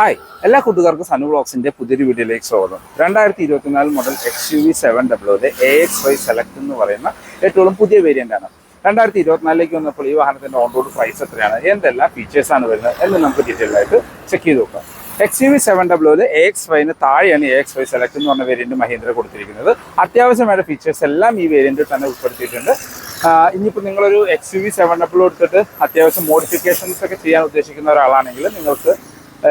Hi എല്ലാ കൂട്ടുകാർക്കും സനു ബ്ലോക്സിന്റെ പുതിയൊരു വീഡിയോയിലേക്ക് സ്വാഗതം. രണ്ടായിരത്തി ഇരുപത്തിനാല് model X U V seven ഡബ്ല്യൂടെ A X Y select എന്ന് പറയുന്ന ഏറ്റവും പുതിയ വേരിയന്റ് ആണ്. രണ്ടായിരത്തി ഇരുപത്തിനാലിലേക്ക് വന്നപ്പോൾ ഈ വാഹനത്തിന്റെ ഓൺ റോഡ് പ്രൈസ് എത്രയാണ്? എന്തെല്ലാം ഫീച്ചേഴ്സ് ആണ് വരുന്നത്? എന്ന് നമുക്ക് ഡീറ്റെയിൽ ആയിട്ട് ചെക്ക് ചെയ്ത് നോക്കാം. എക്സ് യു വി സെവൻ ഡബ്ല്യൂൽ എ എക്സ് വൈന് താഴെയാണ് എ എക്സ് വൈ സെലക്ട് എന്ന് പറഞ്ഞ വേരിയന്റ് മഹീന്ദ്ര കൊടുത്തിരിക്കുന്നത്. അത്യാവശ്യമായ ഫീച്ചേഴ്സ് എല്ലാം ഈ വേരിയന്റിൽ തന്നെ ഉൾപ്പെടുത്തിയിട്ടുണ്ട്. ഇനിയിപ്പോൾ നിങ്ങളൊരു X U V seven W എടുത്തിട്ട് അത്യാവശ്യം മോഡിഫിക്കേഷൻസ് ഒക്കെ ചെയ്യാൻ ഉദ്ദേശിക്കുന്ന ഒരാളാണെങ്കിൽ നിങ്ങൾക്ക്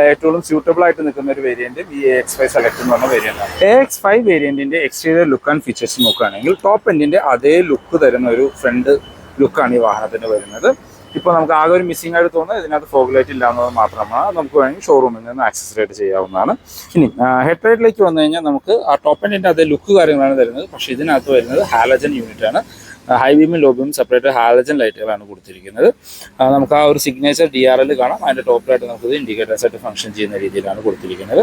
ഏറ്റവും സ്യൂട്ടബിൾ ആയിട്ട് നിൽക്കുന്ന ഒരു വേരിയന്റ് ഈ എക്സ് ഫൈവ് സെലക്ട് എന്ന് പറഞ്ഞ വേരിയന്റ് ആണ്. എ എക്സ് ഫൈവ് വേരിയന്റിന്റെ എക്സ്റ്റീരിയർ ലുക്ക് ആൻഡ് ഫീച്ചേഴ്സ് നോക്കുകയാണെങ്കിൽ ടോപ്പ് എൻഡിന്റെ അതേ ലുക്ക് തരുന്ന ഒരു ഫ്രണ്ട് ലുക്കാണ് ഈ വാഹനത്തിന് വരുന്നത്. ഇപ്പോൾ നമുക്ക് ആകെ ഒരു മിസ്സിംഗ് ആയിട്ട് തോന്നുന്നത് ഇതിനകത്ത് ഫോഗ് ലൈറ്റ് ഇല്ല എന്നത് മാത്രമാണ് നമുക്ക് വേണമെങ്കിൽ ഷോറൂമിൽ നിന്ന് ആക്സസറേറ്റ് ചെയ്യാവുന്നതാണ്. ഇനി ഹെഡ് ലൈറ്റിലേക്ക് വന്നു കഴിഞ്ഞാൽ നമുക്ക് ആ ടോപ്പ് എൻഡിന്റെ അതേ ലുക്ക് കാര്യങ്ങളാണ് തരുന്നത്. പക്ഷേ ഇതിനകത്ത് വരുന്നത് ഹാലജൻ യൂണിറ്റ് ആണ്. ഹൈ ബീമും ലോ ബീമും സെപ്പറേറ്റ് ഹാലജൻ ലൈറ്റുകളാണ് കൊടുത്തിരിക്കുന്നത്. നമുക്ക് ആ ഒരു സിഗ്നേച്ചർ ഡി ആർ എൽ കാണാം. അതിന്റെ ടോപ്പിലായിട്ട് നമുക്കത് ഇൻഡിക്കേറ്റേഴ്സ് ആയിട്ട് ഫംഗ്ഷൻ ചെയ്യുന്ന രീതിയിലാണ് കൊടുത്തിരിക്കുന്നത്.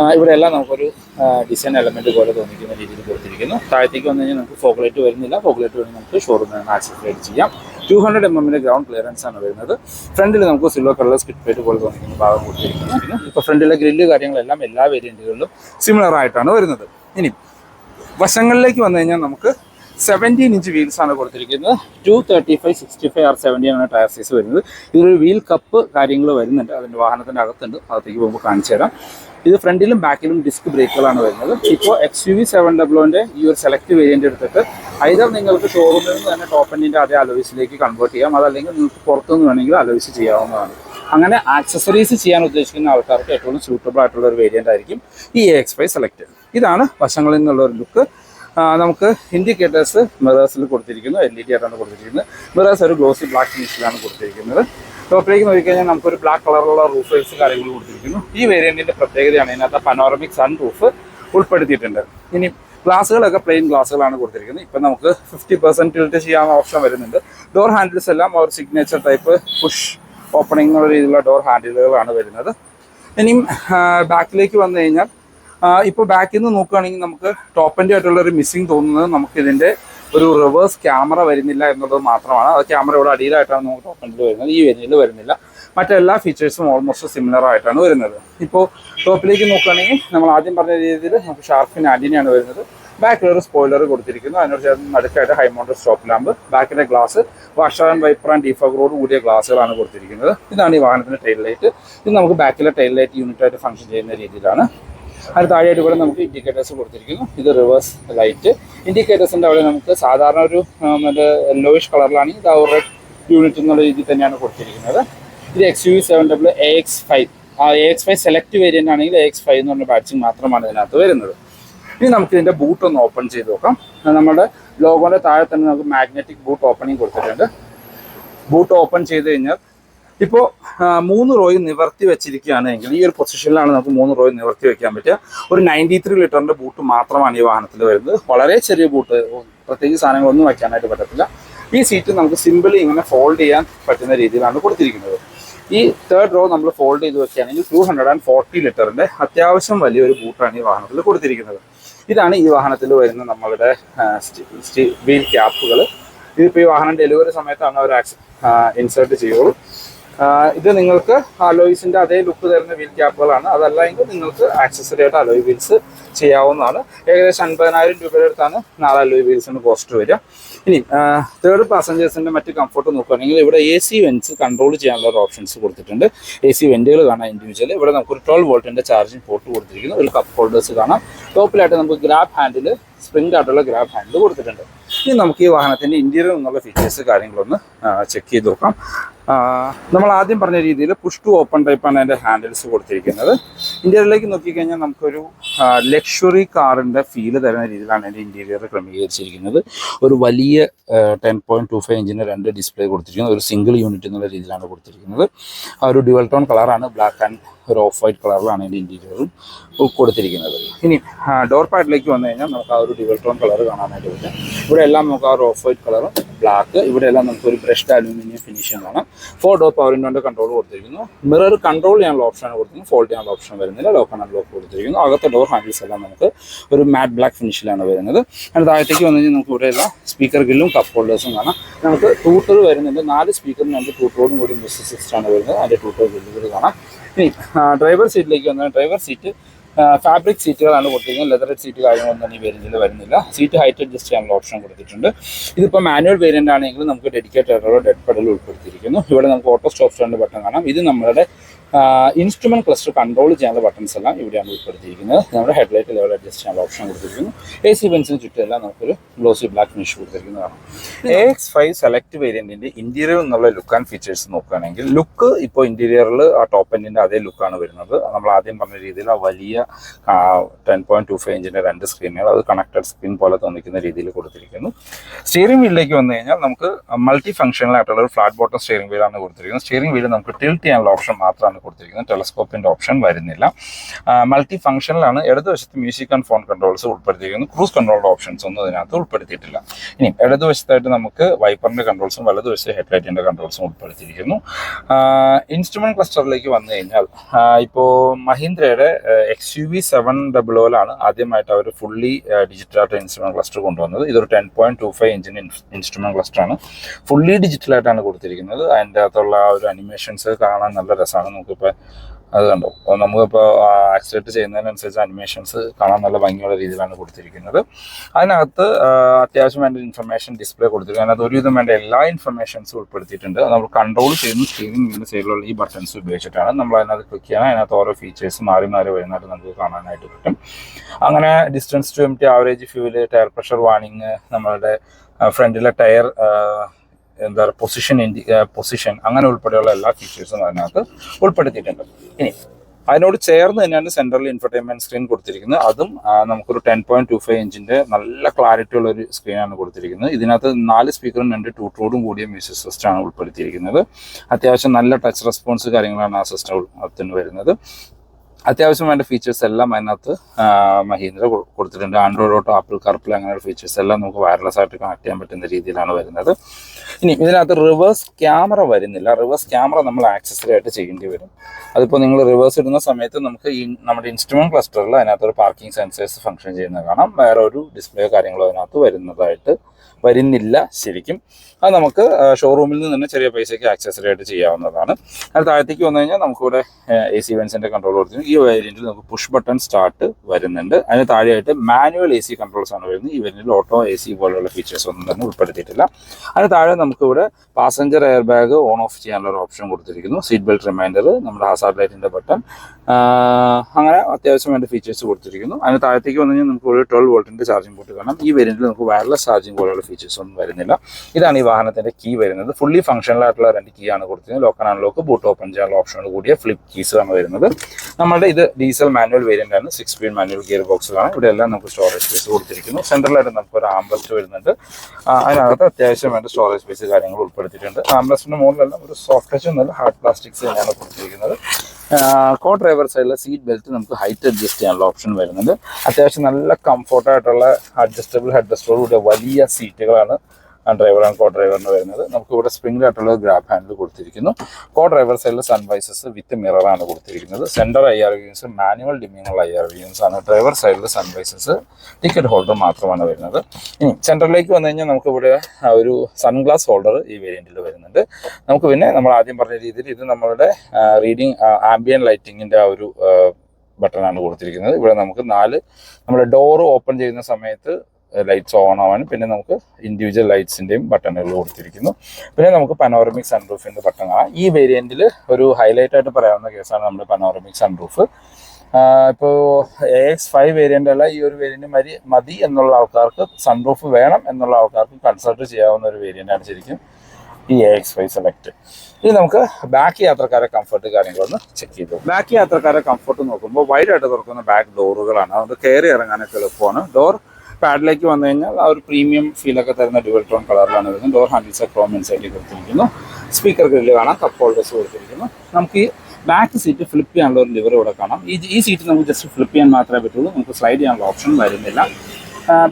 ആ, ഇവിടെ എല്ലാം നമുക്കൊരു ഡിസൈൻ എലമെന്റ് പോലെ തോന്നിക്കുന്ന രീതിയിൽ കൊടുത്തിരിക്കുന്നു. താഴത്തേക്ക് വന്നു കഴിഞ്ഞാൽ നമുക്ക് ഫോക്ലേറ്റ് വരുന്നില്ല. ഫോക്ലേറ്റ് വേണമെങ്കിൽ നമുക്ക് ഷോറൂമിൽ നിന്ന് ആക്സസ് ചെയ്യാം. ടു ഹൺഡ്രഡ് എം എമ്മിന്റെ ഗ്രൗണ്ട് ക്ലിയറൻസ് ആണ് വരുന്നത്. ഫ്രണ്ടിൽ നമുക്ക് സിൽവർ കളർ സ്കിറ്റ് പ്ലേറ്റ് പോലെ തോന്നിക്കുന്ന ഭാഗം കൊടുത്തിരിക്കുന്നു. ഇപ്പോൾ ഫ്രണ്ടിലെ ഗ്രില്ല് കാര്യങ്ങളെല്ലാം എല്ലാ വേരിയന്റുകളിലും സിമിലർ ആയിട്ടാണ് വരുന്നത്. ഇനി വശങ്ങളിലേക്ക് വന്നു കഴിഞ്ഞാൽ നമുക്ക് സെവന്റീൻ ഇഞ്ച് വീൽസ് ആണ് കൊടുത്തിരിക്കുന്നത്. Two thirty five sixty five R seventy ആണ് ടയർ സൈസ് വരുന്നത്. ഇതൊരു വീൽ കപ്പ് കാര്യങ്ങൾ വരുന്നുണ്ട്. അതിന്റെ വാഹനത്തിന്റെ അകത്തുണ്ട്. അകത്തേക്ക് പോകുമ്പോൾ കാണിച്ചു തരാം. ഇത് ഫ്രണ്ടിലും ബാക്കിലും ഡിസ്ക് ബ്രേക്കുകളാണ് വരുന്നത്. ഇപ്പോൾ എക്സ് യു വി സെവൻ ഡബ്ലോന്റെ ഈ ഒരു സെലക്ട് വേരിയന്റ് എടുത്തിട്ട് ഐതർ നിങ്ങൾക്ക് ഷോറൂമിൽ നിന്ന് തന്നെ ടോപ്പ് എൻഡിന്റെ അതേ അലോയിസിലേക്ക് കൺവേർട്ട് ചെയ്യാം. അതല്ലെങ്കിൽ നിങ്ങൾക്ക് പുറത്തുനിന്ന് വേണമെങ്കിൽ അലോയിസ് ചെയ്യാവുന്നതാണ്. അങ്ങനെ ആക്സസറീസ് ചെയ്യാൻ ഉദ്ദേശിക്കുന്ന ആൾക്കാർക്ക് ഏറ്റവും സ്യൂട്ടബിൾ ആയിട്ടുള്ള ഒരു വേരിയന്റ് ആയിരിക്കും ഈ എക്സ് ഫൈവ് സെലക്ട് ഇതാണ് വശങ്ങളിൽ നിന്നുള്ള ഒരു ലുക്ക് നമുക്ക് ഇൻഡിക്കേറ്റേഴ്സ് മിറേഴ്സിൽ കൊടുത്തിരിക്കുന്നു എൽ ഇ ഡി ആയിട്ടാണ് കൊടുത്തിരിക്കുന്നത്. മിറേഴ്സ് ഒരു ഗ്ലോസി ബ്ലാക്ക് ഫിനിഷിലാണ് കൊടുത്തിരിക്കുന്നത്. ടോപ്പിലേക്ക് നോക്കിക്കഴിഞ്ഞാൽ നമുക്കൊരു ബ്ലാക്ക് കളറുള്ള റൂഫ് റൈസ് കാര്യങ്ങൾ കൊടുത്തിരിക്കുന്നു. ഈ വേരിയന്റിന്റെ പ്രത്യേകതയാണ് ഇതിനകത്ത് പനോറമിക് സൺ റൂഫ് ഉൾപ്പെടുത്തിയിട്ടുണ്ട്. ഇനി ഗ്ലാസ്സുകളൊക്കെ പ്ലെയിൻ ഗ്ലാസ്സുകളാണ് കൊടുത്തിരിക്കുന്നത്. ഇപ്പം നമുക്ക് ഫിഫ്റ്റി പെർസെന്റ് ടിൽറ്റ് ചെയ്യാൻ ഓപ്ഷൻ വരുന്നുണ്ട്. ഡോർ ഹാൻഡിൽസ് എല്ലാം ഒരു സിഗ്നേച്ചർ ടൈപ്പ് പുഷ് ഓപ്പണിംഗ് രീതിയിലുള്ള ഡോർ ഹാൻഡിലുകളാണ് വരുന്നത്. ഇനിയും ബാക്കിലേക്ക് വന്നു കഴിഞ്ഞാൽ ഇപ്പോൾ ബാക്കിൽ നിന്ന് നോക്കുകയാണെങ്കിൽ നമുക്ക് ടോപ്പ് എന്റെ ആയിട്ടുള്ള ഒരു മിസ്സിംഗ് തോന്നുന്നത് നമുക്ക് ഇതിന്റെ ഒരു റിവേഴ്സ് ക്യാമറ വരുന്നില്ല എന്നുള്ളത് മാത്രമാണ്. അത് ക്യാമറ ഇവിടെ അടിയിലായിട്ടാണ് നമുക്ക് ടോപ്പ് എൻഡിൽ വരുന്നത്. ഈ വേരിയന്റിൽ വരുന്നില്ല. മറ്റെല്ലാ ഫീച്ചേഴ്സും ഓൾമോസ്റ്റ് സിമിലർ ആയിട്ടാണ് വരുന്നത്. ഇപ്പോൾ ടോപ്പിലേക്ക് നോക്കുകയാണെങ്കിൽ നമ്മൾ ആദ്യം പറഞ്ഞ രീതിയിൽ നമുക്ക് ഷാർപ്പിൻ ആന്റിനെയാണ് വരുന്നത്. ബാക്കിൽ ഒരു സ്പോയിലർ കൊടുത്തിരിക്കുന്നു. അതിനോട് ചേർന്ന് നടുക്കായിട്ട് ഹൈ മൗണ്ടഡ് സ്റ്റോപ്പ് ലാമ്പ് ബാക്കിലെ glass washer and wiper and ഡീഫോഗറോട് കൂടിയ ഗ്ലാസ്സുകളാണ് കൊടുത്തിരിക്കുന്നത്. ഇതാണ് ഈ വാഹനത്തിന്റെ ടൈൽ ലൈറ്റ് ഇത് നമുക്ക് ബാക്കിലെ ടൈൽ ലൈറ്റ് യൂണിറ്റായിട്ട് ഫംഗ്ഷൻ ചെയ്യുന്ന രീതിയിലാണ് അതിന് താഴെയായിട്ട് കൂടെ നമുക്ക് ഇൻഡിക്കേറ്റേഴ്സ് കൊടുത്തിരിക്കുന്നു. ഇത് റിവേഴ്സ് ലൈറ്റ് ഇൻഡിക്കേറ്റേഴ്സിന്റെ അവിടെ നമുക്ക് സാധാരണ ഒരു മറ്റേ യെല്ലോയിഷ് കളറിലാണ് ഇത് അവർ റെഡ് യൂണിറ്റ് എന്നുള്ള രീതിയിൽ തന്നെയാണ് കൊടുത്തിരിക്കുന്നത്. ഇത് X U seven W A X five ആ A X five select variant ആണെങ്കിൽ എ എക്സ് ഫൈവ് എന്ന് പറഞ്ഞ ബാച്ചിങ് മാത്രമാണ് ഇതിനകത്ത് വരുന്നത്. ഇനി നമുക്ക് ഇതിന്റെ ബൂട്ട് ഒന്ന് ഓപ്പൺ ചെയ്ത് നോക്കാം. നമ്മുടെ ലോഗോന്റെ താഴെ തന്നെ നമുക്ക് മാഗ്നറ്റിക് ബൂട്ട് ഓപ്പണിങ് കൊടുത്തിട്ടുണ്ട്. ബൂട്ട് ഓപ്പൺ ചെയ്ത് കഴിഞ്ഞാൽ ഇപ്പോൾ മൂന്ന് റോയ് നിവർത്തി വെച്ചിരിക്കുകയാണ് എങ്കിൽ ഈ ഒരു പൊസിഷനിലാണ് നമുക്ക് മൂന്ന് റോയ് നിവർത്തി വെക്കാൻ പറ്റുക. ഒരു നയന്റി ത്രീ ലിറ്ററിന്റെ ബൂട്ട് മാത്രമാണ് ഈ വാഹനത്തിൽ വരുന്നത്. വളരെ ചെറിയ ബൂട്ട് പ്രത്യേകിച്ച് സാധനങ്ങളൊന്നും വയ്ക്കാനായിട്ട് പറ്റത്തില്ല. ഈ സീറ്റ് നമുക്ക് സിമ്പിളി ഇങ്ങനെ ഫോൾഡ് ചെയ്യാൻ പറ്റുന്ന രീതിയിലാണ് കൊടുത്തിരിക്കുന്നത്. ഈ തേർഡ് റോ നമ്മൾ ഫോൾഡ് ചെയ്ത് വെക്കുകയാണെങ്കിൽ ടു ഹൺഡ്രഡ് ആൻഡ് ഫോർട്ടി ലിറ്ററിന്റെ അത്യാവശ്യം വലിയൊരു ബൂട്ടാണ് ഈ വാഹനത്തിൽ കൊടുത്തിരിക്കുന്നത്. ഇതാണ് ഈ വാഹനത്തിൽ വരുന്ന നമ്മളുടെ വീൽ ക്യാപ്പുകൾ ഇതിപ്പോൾ ഈ വാഹനം ഡെലിവറി സമയത്താണ് അവർ ഇൻസേർട്ട് ചെയ്യുള്ളൂ. ഇത് നിങ്ങൾക്ക് അലോയിസിന്റെ അതേ ലുക്ക് തരുന്ന വീൽ ക്യാപ്പുകളാണ് അതല്ല എങ്കിൽ നിങ്ങൾക്ക് ആക്സസറി ആയിട്ട് അലോയ് വീൽസ് ചെയ്യാവുന്നതാണ്. ഏകദേശം അൻപതിനായിരം രൂപയുടെ അടുത്താണ് നാല് അലോയ് വീൽസിന് കോസ്റ്റ് വരിക. ഇനി തേർഡ് പാസഞ്ചേഴ്സിന്റെ മറ്റ് കംഫർട്ട് നോക്കുകയാണെങ്കിൽ ഇവിടെ എ സി വെൻസ് കൺട്രോൾ ചെയ്യാനുള്ള ഒരു ഓപ്ഷൻസ് കൊടുത്തിട്ടുണ്ട്. എ സി വെന്റുകൾ കാണാം ഇൻഡിവിജ്വൽ ഇവിടെ നമുക്ക് ഒരു ട്വൽവ് വോൾട്ടിന്റെ ചാർജിംഗ് പോർട്ട് കൊടുത്തിരിക്കുന്നു. ഒരു കപ്പ് ഹോൾഡേഴ്സ് കാണാം. ടോപ്പിലായിട്ട് നമുക്ക് ഗ്രാബ് ഹാൻഡിൽ സ്പ്രിംഗ് ആയിട്ടുള്ള ഗ്രാബ് ഹാൻഡിൽ കൊടുത്തിട്ടുണ്ട്. ഇനി നമുക്ക് ഈ വാഹനത്തിന്റെ ഇന്റീരിയർ എന്നുള്ള ഫീച്ചേഴ്സ് കാര്യങ്ങളൊന്ന് ചെക്ക് ചെയ്ത് നോക്കാം. നമ്മൾ ആദ്യം പറഞ്ഞ രീതിയിൽ പുഷ് ടു ഓപ്പൺ ടൈപ്പാണ് അതിന്റെ ഹാൻഡിൽസ് കൊടുത്തിരിക്കുന്നത്. ഇന്റീരിയറിലേക്ക് നോക്കിക്കഴിഞ്ഞാൽ നമുക്കൊരു ലക്ഷറി കാറിന്റെ ഫീൽ തരുന്ന രീതിയിലാണ് അതിന്റെ ഇന്റീരിയർ ക്രമീകരിച്ചിരിക്കുന്നത്. ഒരു വലിയ ടെൻ പോയിന്റ് ടു ഫൈവ് ഇഞ്ചിന്റെ രണ്ട് ഡിസ്പ്ലേ കൊടുത്തിരിക്കുന്നത്. ഒരു സിംഗിൾ യൂണിറ്റ് എന്നുള്ള രീതിയിലാണ് കൊടുത്തിരിക്കുന്നത്. ആ ഒരു ഡ്യുവൽ ടോൺ കളറാണ് ബ്ലാക്ക് ആൻഡ് ഒരു ഓഫ് വൈറ്റ് കളറിലാണ് അതിന്റെ ഇന്റീരിയറും കൊടുത്തിരിക്കുന്നത്. ഇനി ഡോർ പാഡിലേക്ക് വന്നു കഴിഞ്ഞാൽ നമുക്ക് ആ ഒരു ഡ്യുവൽ ടോൺ കളർ കാണാനായിട്ട് പറ്റും. ഇവിടെ എല്ലാം നമുക്ക് ആ ഒരു ഓഫ് വൈറ്റ് കളറും ബ്ലാക്ക് ഇവിടെ എല്ലാം നമുക്ക് ഒരു ബ്രഷ്ഡ് അലൂമിനിയം ഫിനിഷിംഗ് കാണാം ഫോർ ഡോർ പവർ ഇൻഡോന്റെ കൺട്രോൾ കൊടുത്തിരിക്കുന്നു. മിറർ കൺട്രോൾ ചെയ്യാനുള്ള ഓപ്ഷനാണ് കൊടുത്തിരിക്കുന്നത്. ഫോൾഡ് ചെയ്യാനുള്ള ഓപ്ഷൻ വരുന്നില്ല. ലോക്ക് ആൻഡ് അൺലോക്ക് കൊടുത്തിരിക്കുന്നു. അകത്തെ ഡോർ ഹാൻഡിൽസ് എല്ലാം നമുക്ക് ഒരു മാറ്റ് ബ്ലാക്ക് ഫിനിഷിലാണ് വരുന്നത്. അതിന് താഴത്തേക്ക് വന്നു കഴിഞ്ഞാൽ നമുക്ക് ഇവിടെയുള്ള സ്പീക്കർ ഗില്ലും കപ്പ് ഹോൾഡേഴ്സും കാണാം. നമുക്ക് ടൂട്ടർ വരുന്നുണ്ട്. നാല് സ്പീക്കറിന് രണ്ട് ടൂട്ടറോടും കൂടി മ്യൂസിക് സിസ്റ്റാണ് വരുന്നത്. അതിന്റെ ടൂട്ടർ ഗില്ലുകൾ കാണാം. ഇനി ഡ്രൈവർ സീറ്റിലേക്ക് വന്നാൽ ഡ്രൈവർ സീറ്റ് ഫാബ്രിക് സീറ്റുകളാണ് കൊടുത്തിരിക്കുന്നത്. ലെതർ സീറ്റ് കാര്യങ്ങളൊന്നും ഈ വേരിയന്റിൽ വരുന്നില്ല. സീറ്റ് ഹൈറ്റ് അഡ്ജസ്റ്റ് ചെയ്യാനുള്ള ഓപ്ഷൻ കൊടുത്തിട്ടുണ്ട്. ഇതിപ്പോൾ മാനുവൽ വേരിയന്റ് ആണെങ്കിൽ നമുക്ക് ഡെഡിക്കേറ്റഡ് ഡെഡ് പെഡൽ ഉൾപ്പെടുത്തിയിരിക്കുന്നു. ഇവിടെ നമുക്ക് ഓട്ടോ സ്റ്റോപ്പ് സ്റ്റാൻഡ് ബട്ടൺ കാണാം. ഇത് നമ്മുടെ ഇൻസ്ട്രുമെന്റ് ക്ലസ്റ്റർ കൺട്രോൾ ചെയ്യാനുള്ള ബട്ടൺസ് എല്ലാം ഇവിടെയാണ് ഉൾപ്പെടുത്തിയിരിക്കുന്നത്. നമ്മുടെ ഹെഡ്ലൈറ്റ് ലെവൽ അഡ്ജസ്റ്റ് ചെയ്യാനുള്ള ഓപ്ഷൻ കൊടുത്തിരിക്കുന്നു. എ സി ബെൻസിന് ചുറ്റുമെല്ലാം നമുക്കൊരു ഗ്ലോസി ബ്ലാക്ക് ഫിനിഷ് കൊടുത്തിരിക്കുന്നതാണ്. എ എക്സ് ഫൈവ് സെലക്ട് വേരിയന്റിന്റെ ഇന്റീരിയർ എന്നുള്ള ലുക്ക് ആൻഡ് ഫീച്ചേഴ്സ് നോക്കുകയാണെങ്കിൽ ലുക്ക് ഇപ്പോൾ ഇന്റീരിയറിൽ ആ ടോപ്പ് എൻഡിന്റെ അതേ ലുക്കാണ് വരുന്നത്. നമ്മൾ ആദ്യം പറഞ്ഞ രീതിയിൽ ആ വലിയ ടെൻ പോയിന്റ് ടു ഫൈവ് ഇഞ്ചിന്റെ രണ്ട് സ്ക്രീനുകൾ അത് കണക്റ്റഡ് സ്ക്രീൻ പോലെ തോന്നിക്കുന്ന രീതിയിൽ കൊടുത്തിരിക്കുന്നു. സ്റ്റിയറിംഗ് വീലിലേക്ക് വന്നു കഴിഞ്ഞാൽ നമുക്ക് മൾട്ടി ഫംഗ്ഷനൽ ആയിട്ടുള്ള ഒരു ഫ്ലാറ്റ് ബോട്ടം സ്റ്റിയറിംഗ് വീലാണ് കൊടുത്തിരിക്കുന്നത്. സ്റ്റിയറിംഗ് വീൽ നമുക്ക് ടിൽറ്റ് ചെയ്യാനുള്ള ഓപ്ഷൻ മാത്രമാണ് കൊടുത്തിരിക്കുന്നത്. ടെലസ്കോപ്പിന്റെ ഓപ്ഷൻ വരുന്നില്ല. മൾട്ടി ഫംഗ്ഷനിലാണ് ഇടതുവശത്ത് മ്യൂസിക് ആൻഡ് ഫോൺ കൺട്രോൾസ് ഉൾപ്പെടുത്തിയിരിക്കുന്നത്. ക്രൂസ് കൺട്രോളുടെ ഓപ്ഷൻസ് ഒന്നും ഇതിനകത്ത് ഉൾപ്പെടുത്തിയിട്ടില്ല. ഇനി ഇടതുവശത്തായിട്ട് നമുക്ക് വൈപ്പറിന്റെ കൺട്രോൾസും വലതുവശത്ത് ഹെഡ്ലൈറ്റിന്റെ കൺട്രോൾസും ഉൾപ്പെടുത്തിയിരിക്കുന്നു. ഇൻസ്ട്രുമെന്റ് ക്ലസ്റ്ററിലേക്ക് വന്നു കഴിഞ്ഞാൽ ഇപ്പോൾ മഹീന്ദ്രയുടെ X U V seven double ഓയിലാണ് ആദ്യമായിട്ട് അവർ ഫുള്ളി ഡിജിറ്റൽ ആയിട്ട് ഇൻസ്ട്രുമെന്റ് ക്ലസ്റ്റർ കൊണ്ടുവന്നത്. ഇതൊരു ടെൻ പോയിന്റ് ടു ഫൈവ് ഇഞ്ചിന് ഇൻസ്ട്രുമെന്റ് ക്ലസ്റ്റർ ആണ്. ഫുള്ളി ഡിജിറ്റൽ ആയിട്ടാണ് കൊടുത്തിരിക്കുന്നത്. അതിന്റെ അകത്തുള്ള ആ ഒരു അനിമേഷൻസ് കാണാൻ നല്ല രസമാണ്. നമുക്കിപ്പോൾ അത് കണ്ടു. അപ്പോൾ നമുക്കിപ്പോൾ ആക്സിലേറ്റ് ചെയ്യുന്നതിനനുസരിച്ച് അനിമേഷൻസ് കാണാൻ നല്ല ഭംഗിയുള്ള രീതിയിലാണ് കൊടുത്തിരിക്കുന്നത്. അതിനകത്ത് അത്യാവശ്യം വേണ്ട ഇൻഫർമേഷൻ ഡിസ്പ്ലേ കൊടുത്തിരിക്കുന്നത് അതിനകത്ത് ഒരുവിധം വേണ്ട എല്ലാ ഇൻഫർമേഷൻസും ഉൾപ്പെടുത്തിയിട്ടുണ്ട്. നമ്മൾ കൺട്രോൾ ചെയ്യുന്ന സ്ക്രീനിങ് ഇങ്ങനെ സൈഡിലുള്ള ഈ ബട്ടൺസ് ഉപയോഗിച്ചിട്ടാണ്. നമ്മൾ അതിനകത്ത് ക്ലിക്ക് ചെയ്യാൻ അതിനകത്ത് ഓരോ ഫീച്ചേഴ്സ് മാറി മാറി വരുന്നതായിട്ട് നമുക്ക് കാണാനായിട്ട് പറ്റും. അങ്ങനെ distance to empty average fuel tyre pressure വാണിങ് നമ്മളുടെ ഫ്രണ്ടിലെ ടയർ എന്താ പറയുക പൊസിഷൻ ഇൻഡി പൊസിഷൻ അങ്ങനെ ഉൾപ്പെടെയുള്ള എല്ലാ ഫീച്ചേഴ്സും അതിനകത്ത് ഉൾപ്പെടുത്തിയിട്ടുണ്ട്. ഇനി അതിനോട് ചേർന്ന് തന്നെയാണ് സെൻട്രൽ ഇൻഫർടൈൻമെന്റ് സ്ക്രീൻ കൊടുത്തിരിക്കുന്നത്. അതും നമുക്കൊരു ടെൻ പോയിന്റ് ടു ഫൈവ് ഇഞ്ചിന്റെ നല്ല ക്ലാരിറ്റി ഉള്ള ഒരു സ്ക്രീനാണ് കൊടുത്തിരിക്കുന്നത്. ഇതിനകത്ത് നാല് സ്പീക്കറും രണ്ട് ട്രോഡും കൂടിയ മ്യൂസിക് സിസ്റ്റമാണ് ഉൾപ്പെടുത്തിയിരിക്കുന്നത്. അത്യാവശ്യം നല്ല ടച്ച് റെസ്പോൺസ് കാര്യങ്ങളാണ് ആ സിസ്റ്റം വരുന്നത്. അത്യാവശ്യം വേണ്ട ഫീച്ചേഴ്സ് എല്ലാം അതിനകത്ത് മഹീന്ദ്ര കൊടുത്തിട്ടുണ്ട്. ആൻഡ്രോയിഡ് ഓട്ടോ ആപ്പിൾ കാർപ്ലേ അങ്ങനെയുള്ള ഫീച്ചേഴ്സ് എല്ലാം നമുക്ക് വയർലെസ് ആയിട്ട് കണക്ട് ചെയ്യാൻ പറ്റുന്ന രീതിയിലാണ് വരുന്നത്. ഇനി ഇതിനകത്ത് റിവേഴ്സ് ക്യാമറ വരുന്നില്ല. റിവേഴ്സ് ക്യാമറ നമ്മൾ ആക്സസറി ആയിട്ട് ചെയ്യേണ്ടി വരും. അതിപ്പോൾ നിങ്ങൾ റിവേഴ്സ് ഇടുന്ന സമയത്ത് നമുക്ക് ഈ നമ്മുടെ ഇൻസ്ട്രുമെന്റ് ക്ലസ്റ്ററിൽ അതിനകത്ത് ഒരു പാർക്കിംഗ് സെൻസേഴ്സ് ഫംഗ്ഷൻ ചെയ്യുന്നത് കാണാം. വേറെ ഒരു ഡിസ്പ്ലേ കാര്യങ്ങളോ അതിനകത്ത് വരുന്നതായിട്ട് വരുന്നില്ല ശരിക്കും. അത് നമുക്ക് ഷോറൂമിൽ നിന്ന് തന്നെ ചെറിയ പൈസയ്ക്ക് ആക്സസറി ആയിട്ട് ചെയ്യാവുന്നതാണ്. അത് താഴത്തേക്ക് വന്നു കഴിഞ്ഞാൽ നമുക്കിവിടെ എ സി വെൻസിന്റെ കൺട്രോൾ കൊടുത്തിട്ടുണ്ട് ഈ വേരിയന്റിൽ നമുക്ക് പുഷ് ബട്ടൺ സ്റ്റാർട്ട് വരുന്നുണ്ട്. അതിന് താഴെയായിട്ട് മാനുവൽ എ സി കൺട്രോൾസ് ആണ് വരുന്നത്. ഈ വേരിയന്റിൽ ഓട്ടോ എ സി പോലെയുള്ള ഫീച്ചേഴ്സ് ഒന്നും തന്നെ ഉൾപ്പെടുത്തിയിട്ടില്ല. അതിന് താഴെ നമുക്കിവിടെ passenger air bag on off ചെയ്യാനുള്ള ഒരു ഓപ്ഷൻ കൊടുത്തിരിക്കുന്നു. സീറ്റ് ബെൽറ്റ് റിമൈൻഡർ നമ്മുടെ ഹസാർഡ് ലൈറ്റിന്റെ ബട്ടൺ അങ്ങനെ അത്യാവശ്യം വേണ്ട ഫീച്ചേഴ്സ് കൊടുത്തിരിക്കുന്നു. അതിന് താഴത്തേക്ക് വന്നു കഴിഞ്ഞാൽ നമുക്ക് ഒരു ട്വൽവ് വോൾട്ടിന്റെ ചാർജിംഗ് പോർട്ട് കാണാം. ഈ വേരിയന്റിൽ നമുക്ക് വയർലെസ് ചാർജിംഗ് പോലുള്ള ഫീച്ചേഴ്സ് ഒന്നും വരുന്നില്ല. ഇതാണ് ഈ വാഹനത്തിന്റെ കീ വരുന്നത്. ഫുള്ളി ഫംഗ്ഷണൽ ആയിട്ടുള്ള രണ്ട് കീ ആണ് കൊടുത്തിരുന്നത് lock and unlock boot open ചെയ്യാനുള്ള ഓപ്ഷനോട് കൂടിയ ഫ്ലിപ്പ് കീസ് ആണ് വരുന്നത്. നമ്മുടെ ഇത് ഡീസൽ മാനുവൽ വേരിയന്റ് ആണ്. സിക്സ് സ്പീഡ് മാനുവൽ ഗിയർ ബോക്സിലാണ് ഇവിടെ എല്ലാം നമുക്ക് സ്റ്റോറേജ് സ്പേസ് കൊടുത്തിരിക്കുന്നു. സെൻട്രലായിട്ട് നമുക്ക് ഒരു ആംബ്ലസ്റ്റ് വരുന്നുണ്ട്. അതിനകത്ത് അത്യാവശ്യം വേണ്ട സ്റ്റോറേജ് സ്പേസ് കാര്യങ്ങൾ ഉൾപ്പെടുത്തിയിട്ടുണ്ട്. ആംബ്ലസ്റ്റിന്റെ മുകളിലെല്ലാം ഒരു സോഫ്റ്റ് ടച്ച് നല്ല ഹാർഡ് പ്ലാസ്റ്റിക്സ് തന്നെയാണ് കൊടുത്തിരിക്കുന്നത്. കോ ഡ്രൈവർ സൈഡിലെ സീറ്റ് ബെൽറ്റ് നമുക്ക് ഹൈറ്റ് അഡ്ജസ്റ്റ് ചെയ്യാനുള്ള ഓപ്ഷൻ വരുന്നുണ്ട്. അത്യാവശ്യം നല്ല കംഫർട്ടായിട്ടുള്ള അഡ്ജസ്റ്റബിൾ ഹെഡ് റെസ്റ്റോട് കൂടിയ വലിയ സീറ്റുകളാണ് ഡ്രൈവർ ആൻഡ് കോ ഡ്രൈവറിന് വരുന്നത്. നമുക്ക് ഇവിടെ സ്പ്രിംഗ് ആയിട്ടുള്ള ഗ്രാബ് ഹാൻഡിൽ കൊടുത്തിരിക്കുന്നു കോ ഡ്രൈവർ സൈഡിൽ സൺവൈസസ് വിത്ത് മിററാണ് കൊടുത്തിരിക്കുന്നത്. Centre I R views manual ഡിമ്മിങ്ങുള്ള I R views ആണ്. ഡ്രൈവർ സൈഡിൽ സൺവൈസസ് ടിക്കറ്റ് ഹോൾഡർ മാത്രമാണ് വരുന്നത്. ഇനി സെന്ററിലേക്ക് വന്നു കഴിഞ്ഞാൽ നമുക്ക് ഇവിടെ ഒരു സൺഗ്ലാസ് ഹോൾഡർ ഈ വേരിയന്റിൽ വരുന്നുണ്ട്. നമുക്ക് പിന്നെ നമ്മൾ ആദ്യം പറഞ്ഞ രീതിയിൽ ഇത് നമ്മളുടെ റീഡിങ് ആംബിയൻ ലൈറ്റിങ്ങിന്റെ ആ ഒരു ബട്ടണാണ് കൊടുത്തിരിക്കുന്നത്. ഇവിടെ നമുക്ക് നാല് നമ്മുടെ ഡോറ് ഓപ്പൺ ചെയ്യുന്ന സമയത്ത് ലൈറ്റ്സ് ഓൺ ആവാനും പിന്നെ നമുക്ക് ഇൻഡിവിജ്വൽ ലൈറ്റ്സിന്റെയും ബട്ടണുകൾ കൊടുത്തിരിക്കുന്നു. പിന്നെ നമുക്ക് പനോറമിക് സൺറൂഫിന്റെ ബട്ടൺ കാണാം ഈ വേരിയന്റിൽ ഒരു ഹൈലൈറ്റ് ആയിട്ട് പറയാവുന്ന കേസാണ് നമ്മുടെ പനോറമിക് സൺറൂഫ് ഇപ്പോൾ എ എക്സ് ഫൈവ് വേരിയന്റ് അല്ല ഈ ഒരു വേരിയന്റ് മതി മതി എന്നുള്ള ആൾക്കാർക്ക് സൺറൂഫ് വേണം എന്നുള്ള ആൾക്കാർക്ക് കൺസൾട്ട് ചെയ്യാവുന്ന ഒരു വേരിയന്റ് ആണ് ശരിക്കും ഈ എ എക്സ് ഫൈവ് സെലക്ട് ഇനി നമുക്ക് ബാക്ക് യാത്രക്കാരെ കംഫർട്ട് കാര്യങ്ങളൊന്ന് ചെക്ക് ചെയ്തു ബാക്ക് യാത്രക്കാരെ കംഫർട്ട് നോക്കുമ്പോൾ വൈഡായിട്ട് തുറക്കുന്ന ബാക്ക് ഡോറുകളാണ് അതുകൊണ്ട് കയറി ഇറങ്ങാനൊക്കെ എളുപ്പമാണ്. ഡോർ പാഡിലേക്ക് വന്നു കഴിഞ്ഞാൽ ആ ഒരു പ്രീമിയം ഫീലൊക്കെ തരുന്ന ഡുവൽ ടോൺ കളറിലാണ് വരുന്നത്. ഡോർ ഹാൻഡിൽസ് ക്രോം ഇൻസൈഡിൽ കൊടുത്തിരിക്കുന്നു. സ്പീക്കർ ഗ്രില്ല് കാണാം കപ്പ് ഹോൾഡേഴ്സ് കൊടുത്തിരിക്കുന്നു. നമുക്ക് ഈ ബാക്ക് സീറ്റ് ഫ്ലിപ്പ് ചെയ്യാനുള്ള ഒരു ലിവർ ഇവിടെ കാണാം. ഈ ഈ സീറ്റ് നമുക്ക് ജസ്റ്റ് ഫ്ലിപ്പ് ചെയ്യാൻ മാത്രമേ പറ്റുള്ളൂ. നമുക്ക് സ്ലൈഡ് ചെയ്യാനുള്ള ഓപ്ഷൻ വരുന്നില്ല.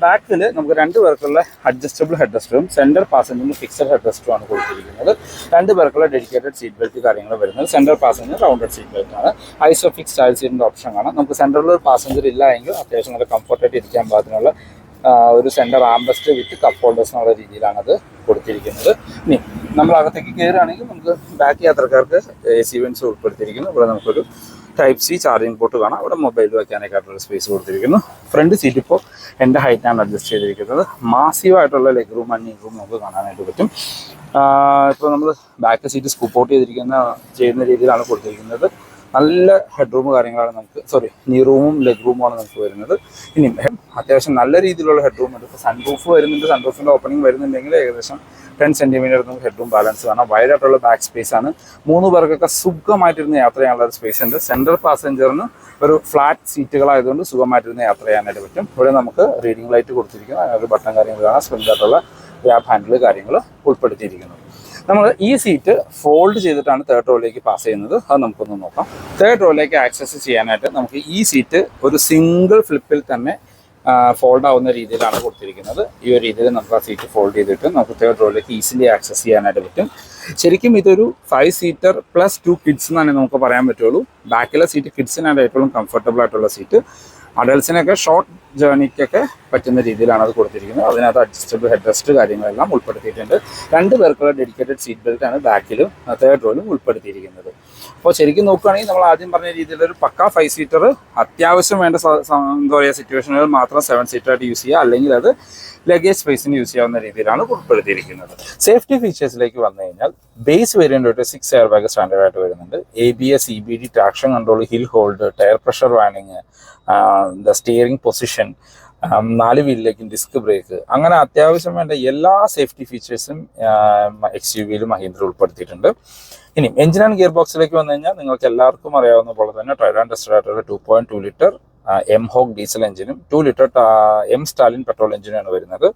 ബാക്കിൽ നമുക്ക് രണ്ട് പേർക്കുള്ള അഡ്ജസ്റ്റബിൾ ഹെഡ് റെസ്റ്റും സെന്റർ പാസഞ്ചറിന് ഫിക്സഡ് ഹെഡ് റെസ്റ്റും ആണ് കൊടുത്തിരിക്കുന്നത്. രണ്ട് പേർക്കുള്ള ഡെഡിക്കേറ്റഡ് സീറ്റ് ബെൽറ്റ് കാര്യങ്ങൾ വരുന്നത്. Centre passenger rounded seat belt ആണ്. ഐസോഫിക്സ് സ്റ്റൈൽ സീറ്റിന്റെ ഓപ്ഷൻ കാണാം. നമുക്ക് സെന്ററിൽ ഒരു പാസഞ്ചർ ഇല്ല എങ്കിൽ അത്യാവശ്യം നല്ല കംഫർട്ടായിട്ട് ഇരിക്കാൻ പാകത്തിനുള്ള ഒരു centre armrest with cup holders എന്നുള്ള രീതിയിലാണത് കൊടുത്തിരിക്കുന്നത്. ഇനി നമ്മൾ അകത്തേക്ക് കയറുകയാണെങ്കിൽ നമുക്ക് ബാക്ക് യാത്രക്കാർക്ക് എ സി വെൻസ് ഉൾപ്പെടുത്തിയിരിക്കുന്നു. ഇവിടെ നമുക്കൊരു ടൈപ്പ് സി ചാർജിങ് പോർട്ട് കാണാം. അവിടെ മൊബൈൽ വയ്ക്കാനൊക്കെയായിട്ടുള്ള സ്പേസ് കൊടുത്തിരിക്കുന്നു. ഫ്രണ്ട് സീറ്റ് ഇപ്പോൾ എന്റെ ഹൈറ്റാണ് അഡ്ജസ്റ്റ് ചെയ്തിരിക്കുന്നത്. മാസീവായിട്ടുള്ള ലെഗ് റൂം ആൻഡ് റൂം നമുക്ക് കാണാനായിട്ട് പറ്റും. ഇപ്പോൾ നമ്മൾ ബാക്ക് സീറ്റ് സ്കൂപ്പ് ഔട്ട് ചെയ്തിരിക്കുന്ന ചെയ്യുന്ന രീതിയിലാണ് കൊടുത്തിരിക്കുന്നത്. നല്ല ഹെഡ് റൂം കാര്യങ്ങളാണ് നമുക്ക് സോറി നീ റൂമും ലെഗ് റൂമുമാണ് നമുക്ക് വരുന്നത്. ഇനി അത്യാവശ്യം നല്ല രീതിയിലുള്ള ഹെഡ് റൂം ഉണ്ട്. ഇപ്പോൾ സൺ റൂഫ് വരുന്നുണ്ട് സൺ റൂഫിന്റെ ഓപ്പണിംഗ് വരുന്നുണ്ടെങ്കിൽ ഏകദേശം ടെൻ സെന്റിമീറ്റർ നമുക്ക് ഹെഡ് റൂം ബാലൻസ് കാണാം വൈഡായിട്ടുള്ള ബാക്ക് സ്പേസ് ആണ്. മൂന്ന് പേർക്കൊക്കെ സുഖമായിട്ടിരുന്ന് യാത്ര ചെയ്യാനുള്ള ഒരു സ്പേസ് ഉണ്ട്. സെൻട്രൽ പാസഞ്ചറിന് ഒരു ഫ്ലാറ്റ് സീറ്റുകളായതുകൊണ്ട് സുഖമായിട്ടിരുന്ന് യാത്ര ചെയ്യാനായിട്ട് പറ്റും. ഇവിടെ നമുക്ക് റീഡിംഗ് ലൈറ്റ് കൊടുത്തിരിക്കുന്നു. അതിനൊരു ബട്ടൺ കാര്യങ്ങൾ കാണാം. സ്പ്രിന്റായിട്ടുള്ള ഗ്രാബ് ഹാൻഡിൽ കാര്യങ്ങൾ ഉൾപ്പെടുത്തിയിരിക്കുന്നു. നമ്മൾ ഈ സീറ്റ് ഫോൾഡ് ചെയ്തിട്ടാണ് തേർഡ് റോയിലേക്ക് പാസ് ചെയ്യുന്നത്. അത് നമുക്കൊന്ന് നോക്കാം. തേർഡ് റോയിലേക്ക് ആക്സസ് ചെയ്യാനായിട്ട് നമുക്ക് ഈ സീറ്റ് ഒരു സിംഗിൾ ഫ്ലിപ്പിൽ തന്നെ ഫോൾഡ് ആവുന്ന രീതിയിലാണ് കൊടുത്തിരിക്കുന്നത്. ഈ ഒരു രീതിയിൽ നമുക്ക് ആ സീറ്റ് ഫോൾഡ് ചെയ്തിട്ട് നമുക്ക് തേർഡ് റോയിലേക്ക് ഈസിലി ആക്സസ് ചെയ്യാനായിട്ട് പറ്റും. ശരിക്കും ഇതൊരു five seater plus two kids എന്നാണ് നമുക്ക് പറയാൻ പറ്റുള്ളൂ. ബാക്കിലെ സീറ്റ് കിഡ്സിനാണ് ഏറ്റവും കംഫർട്ടബിൾ ആയിട്ടുള്ള സീറ്റ് അഡൽസിനൊക്കെ ഷോർട്ട് ജേണിക്കൊക്കെ പറ്റുന്ന രീതിയിലാണ് അത് കൊടുത്തിരിക്കുന്നത്. അതിനകത്ത് അഡ്ജസ്റ്റബിൾ ഹെഡ് റെസ്റ്റ് കാര്യങ്ങളെല്ലാം ഉൾപ്പെടുത്തിയിട്ടുണ്ട്. രണ്ട് പേർക്കുള്ള ഡെഡിക്കേറ്റഡ് സീറ്റ് ബെൽറ്റ് ആണ് ബാക്കിലും തേർഡ് റോയിലും ഉൾപ്പെടുത്തിയിരിക്കുന്നത്. അപ്പോൾ ശരിക്കും നോക്കുകയാണെങ്കിൽ നമ്മൾ ആദ്യം പറഞ്ഞ രീതിയിൽ ഒരു പക്ക ഫൈവ് സീറ്റർ അത്യാവശ്യം വേണ്ട എന്താ പറയുക സിറ്റുവേഷനുകൾ മാത്രം സെവൻ സീറ്ററായിട്ട് യൂസ് ചെയ്യുക. അല്ലെങ്കിൽ അത് ലഗേജ് സ്പേസിന് യൂസ് ചെയ്യാവുന്ന രീതിയിലാണ് ഉൾപ്പെടുത്തിയിരിക്കുന്നത്. സേഫ്റ്റി ഫീച്ചേഴ്സിലേക്ക് വന്നു കഴിഞ്ഞാൽ ബേസ് വേരിയന്റ് ഒരു സിക്സ് എയർ ബാഗ് സ്റ്റാൻഡേർഡ് ആയിട്ട് വരുന്നുണ്ട്. A B S E B D traction control hill hold tyre pressure വാണിങ് the steering position നാല് വീലിലേക്കും ഡിസ്ക് ബ്രേക്ക് അങ്ങനെ അത്യാവശ്യം വേണ്ട എല്ലാ സേഫ്റ്റി ഫീച്ചേഴ്സും എക്സ് യു വിയിൽ മഹീന്ദ്ര ഉൾപ്പെടുത്തിയിട്ടുണ്ട്. ഇനി എഞ്ചിൻ ആൻഡ് ഗിയർ ബോക്സിലേക്ക് വന്നു കഴിഞ്ഞാൽ നിങ്ങൾക്ക് എല്ലാവർക്കും അറിയാവുന്ന പോലെ തന്നെ ടെസ്റ്റഡ് ആയിട്ടുള്ള two point two litre M Hawk diesel എഞ്ചിനും two litre M Stallion petrol എഞ്ചിനുമാണ് വരുന്നത്.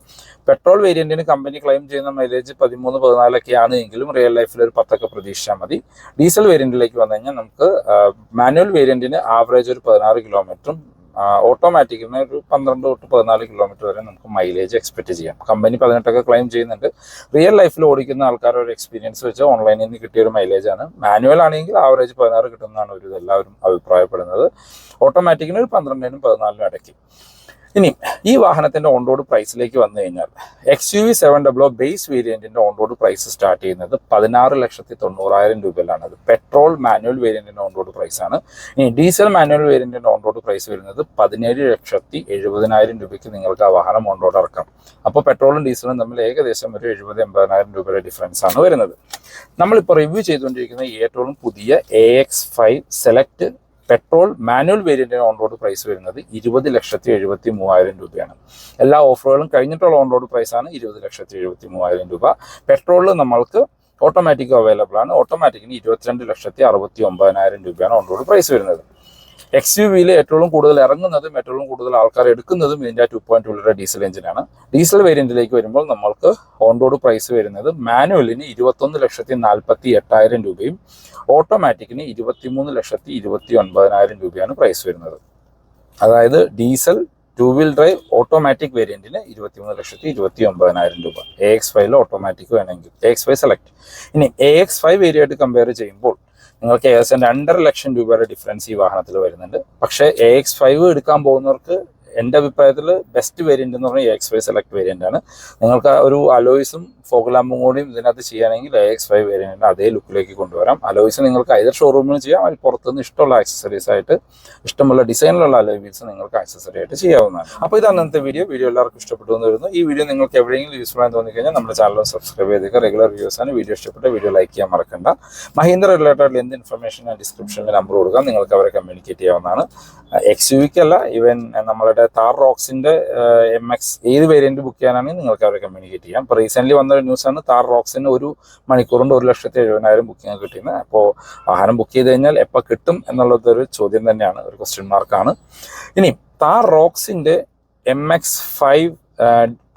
പെട്രോൾ വേരിയന്റിന് കമ്പനി ക്ലെയിം ചെയ്യുന്ന മൈലേജ് പതിമൂന്ന് പതിനാലൊക്കെയാണ് എങ്കിലും റിയൽ ലൈഫിൽ ഒരു പത്തൊക്കെ പ്രതീക്ഷിച്ചാൽ മതി. ഡീസൽ വേരിയന്റിലേക്ക് വന്നു കഴിഞ്ഞാൽ നമുക്ക് മാനുവൽ വേരിയന്റിന് ആവറേജ് ഒരു പതിനാറ് കിലോമീറ്ററും ഓട്ടോമാറ്റിക്കിന് ഒരു പന്ത്രണ്ട് തൊട്ട് പതിനാല് കിലോമീറ്റർ വരെ നമുക്ക് മൈലേജ് എക്സ്പെക്ട് ചെയ്യാം. കമ്പനി പതിനെട്ടൊക്കെ ക്ലെയിം ചെയ്യുന്നുണ്ട്. റിയൽ ലൈഫിൽ ഓടിക്കുന്ന ആൾക്കാരുടെ ഒരു എക്സ്പീരിയൻസ് വെച്ച് ഓൺലൈനിൽ നിന്ന് കിട്ടിയ ഒരു മൈലേജ് ആണ്. മാനുവൽ ആണെങ്കിൽ ആവറേജ് പതിനാറ് കിട്ടുന്നതാണ് ഒരു എല്ലാവരും അഭിപ്രായപ്പെടുന്നത്. ഓട്ടോമാറ്റിക്കിന് ഒരു പന്ത്രണ്ടിനും പതിനാലിനും ഇടയ്ക്ക്. ഇനി ഈ വാഹനത്തിന്റെ ഓൺ റോഡ് പ്രൈസിലേക്ക് വന്നു കഴിഞ്ഞാൽ X U V seven ഡബ്ലോ base വേരിയന്റിന്റെ ഓൺ റോഡ് പ്രൈസ് സ്റ്റാർട്ട് ചെയ്യുന്നത് പതിനാറ് ലക്ഷത്തി തൊണ്ണൂറായിരം രൂപയിലാണ്. അത് പെട്രോൾ മാനുവൽ വേരിയന്റിന്റെ ഓൺ റോഡ് ആണ്. ഇനി ഡീസൽ മാനുവൽ വേരിയന്റിന്റെ ഓൺ റോഡ് പ്രൈസ് വരുന്നത് പതിനേഴ് ലക്ഷത്തി എഴുപതിനായിരം രൂപയ്ക്ക് നിങ്ങൾക്ക് ആ വാഹനം ഓൺ റോഡ് ഇറക്കാം അപ്പോൾ പെട്രോളും ഡീസലും തമ്മിൽ ഏകദേശം ഒരു എഴുപത് എൺപതിനായിരം രൂപയുടെ ഡിഫറൻസ് ആണ് വരുന്നത്. നമ്മളിപ്പോൾ റിവ്യൂ ചെയ്തുകൊണ്ടിരിക്കുന്ന ഏറ്റവും പുതിയ A X five select petrol manual വേരിയന്റിന് on road price വരുന്നത് ഇരുപത് ലക്ഷത്തി എഴുപത്തി മൂവായിരം രൂപയാണ്. എല്ലാ ഓഫറുകളും കഴിഞ്ഞിട്ടുള്ള ഓൺ റോഡ് പ്രൈസാണ് ഇരുപത് ലക്ഷത്തി എഴുപത്തി മൂവായിരം രൂപ. പെട്രോളിൽ നമ്മൾക്ക് ഓട്ടോമാറ്റിക് അവൈലബിൾ ആണ്. ഓട്ടോമാറ്റിക്കിന് ഇരുപത്തിരണ്ട് ലക്ഷത്തി അറുപത്തി ഒമ്പതിനായിരം രൂപയാണ് ഓൺ റോഡ് പ്രൈസ് വരുന്നത്. എക്സ് യു വിയിൽ ഏറ്റവും കൂടുതൽ ഇറങ്ങുന്നതും ഏറ്റവും കൂടുതൽ ആൾക്കാർ എടുക്കുന്നതും ഇതിന്റെ two point two litre diesel എഞ്ചിനാണ് ഡീസൽ വേരിയന്റിലേക്ക് വരുമ്പോൾ നമ്മൾക്ക് ഓൺ റോഡ് പ്രൈസ് വരുന്നത് മാനുവലിന് ഇരുപത്തൊന്ന് ലക്ഷത്തി നാൽപ്പത്തി എട്ടായിരം രൂപയും ഓട്ടോമാറ്റിക്കിന് ഇരുപത്തിമൂന്ന് ലക്ഷത്തി ഇരുപത്തി ഒൻപതിനായിരം രൂപയാണ് പ്രൈസ് വരുന്നത്. അതായത് diesel two wheel drive automatic വേരിയന്റിന് ഇരുപത്തിമൂന്ന് ലക്ഷത്തി ഇരുപത്തി ഒമ്പതിനായിരം രൂപ. എ എക്സ് ഫൈവിൽ ഓട്ടോമാറ്റിക് വേണമെങ്കിൽ എ എക്സ് ഫൈവ് സെലക്ട് ഇനി എ എക്സ് ഫൈവ് വേരിയായിട്ട് കമ്പയർ ചെയ്യുമ്പോൾ നിങ്ങൾക്ക് ഏകദേശം രണ്ടര ലക്ഷം രൂപയുടെ ഡിഫറൻസ് ഈ വാഹനത്തിൽ വരുന്നുണ്ട്. പക്ഷേ എ എക്സ് ഫൈവ് എടുക്കാൻ പോകുന്നവർക്ക് എന്റെ അഭിപ്രായത്തിൽ ബെസ്റ്റ് വേരിയന്റ് എന്ന് പറഞ്ഞാൽ A X five select variant ആണ്. നിങ്ങൾക്ക് ഒരു അലോയ്സും ഫോഗ്ലാമ്പും കൂടിയും ഇതിനകത്ത് ചെയ്യുകയാണെങ്കിൽ എ എക്സ് ഫൈവ് വേരിയന്റിന്റെ അതേ ലുക്കിലേക്ക് കൊണ്ടുവരാം. അലോയ്സ് നിങ്ങൾക്ക് ഐതർ ഷോറൂമിൽ ചെയ്യാം അതിൽ പുറത്തുനിന്ന് ഇഷ്ടമുള്ള ആക്സസറീസ് ആയിട്ട് ഇഷ്ടമുള്ള ഡിസൈനിലുള്ള അലോയ് വീൽസ് നിങ്ങൾക്ക് ആക്സസറി ആയിട്ട് ചെയ്യാവുന്നതാണ്. അപ്പോൾ ഇതാണ് ഇന്നത്തെ വീഡിയോ വീഡിയോ എല്ലാവർക്കും ഇഷ്ടപ്പെട്ടു എന്ന് വരുന്നു ഈ വീഡിയോ നിങ്ങൾക്ക് എവിടെയെങ്കിലും യൂസ്ഫുൾ ആയി തോന്നിക്കഴിഞ്ഞാൽ നമ്മുടെ ചാനൽ സബ്സ്ക്രൈബ് ചെയ്തേക്കുക റെഗുലർ വ്യൂസ് ആണ്. വീഡിയോ ഇഷ്ടപ്പെട്ട വീഡിയോ ലൈക്ക് ചെയ്യാൻ മറക്കണ്ട. മഹീന്ദ്ര റിലേറ്റഡ് എന്ത് ഇൻഫർമേഷൻ ഞാൻ ഡിസ്ക്രിപ്ഷനിൽ നമ്പർ കൊടുക്കാം. നിങ്ങൾക്ക് അവരെ കമ്മ്യൂണിക്കേറ്റ് ചെയ്യാവുന്നതാണ്. എക്സ് യു വിക്കല്ല ഈവൻ നമ്മളുടെ താർ റോക്സിന്റെ എം എക്സ് ഏത് വേരിയന്റ് ബുക്ക് ചെയ്യാനാണെങ്കിൽ നിങ്ങൾക്ക് അവരെ കമ്മ്യൂണിക്കേറ്റ് ചെയ്യാം. ഇപ്പോൾ റീസെന്റ് വന്ന ഒരു ന്യൂസാണ് താർ റോക്സിന് ഒരു മണിക്കൂറിന്റെ ഒരു ലക്ഷത്തി എഴുപതിനായിരം ബുക്കിംഗ് കിട്ടിയത് അപ്പോൾ വാഹനം ബുക്ക് ചെയ്ത് കഴിഞ്ഞാൽ എപ്പോൾ കിട്ടും എന്നുള്ളതൊരു ചോദ്യം തന്നെയാണ് ഒരു ക്വസ്റ്റ്യൻ മാർക്കാണ് ഇനി Thar റോക്സിന്റെ M X five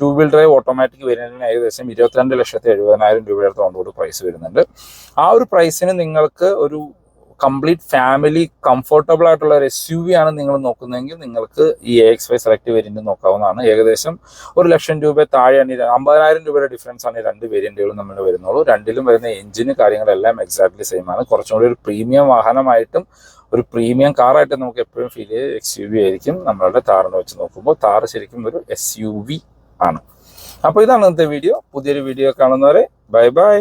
two wheel drive automatic വരുന്നതിന് ഏകദേശം ഇരുപത്തിരണ്ട് ലക്ഷത്തി എഴുപതിനായിരം രൂപയുടെ ഓൺ റോഡ് പ്രൈസ് വരുന്നുണ്ട്. ആ ഒരു പ്രൈസിന് നിങ്ങൾക്ക് ഒരു കംപ്ലീറ്റ് ഫാമിലി കംഫർട്ടബിൾ ആയിട്ടുള്ള ഒരു എസ് യു വി ആണ് നിങ്ങൾ നോക്കുന്നതെങ്കിൽ നിങ്ങൾക്ക് ഈ A X Y select variant നോക്കാവുന്നതാണ്. ഏകദേശം ഒരു ലക്ഷം രൂപ താഴെയാണ് അമ്പതിനായിരം രൂപയുടെ ഡിഫറൻസ് ആണ് ഈ രണ്ട് വേരിയന്റുകളും തമ്മിൽ വരുന്നുള്ളൂ. രണ്ടിലും വരുന്ന എഞ്ചിന് കാര്യങ്ങളെല്ലാം എക്സാക്ട്ലി സെയിം ആണ്. കുറച്ചും കൂടി ഒരു പ്രീമിയം വാഹനമായിട്ടും ഒരു പ്രീമിയം കാറായിട്ട് നമുക്ക് എപ്പോഴും ഫീൽ ചെയ്ത് എക്സ് യു വി ആയിരിക്കും നമ്മളുടെ താറിനെ വെച്ച് നോക്കുമ്പോൾ. താറ് ശരിക്കും ഒരു എസ് യു വി ആണ്. അപ്പോൾ ഇതാണ് ഇന്നത്തെ വീഡിയോ പുതിയൊരു വീഡിയോ കാണുന്നവരെ ബൈ ബൈ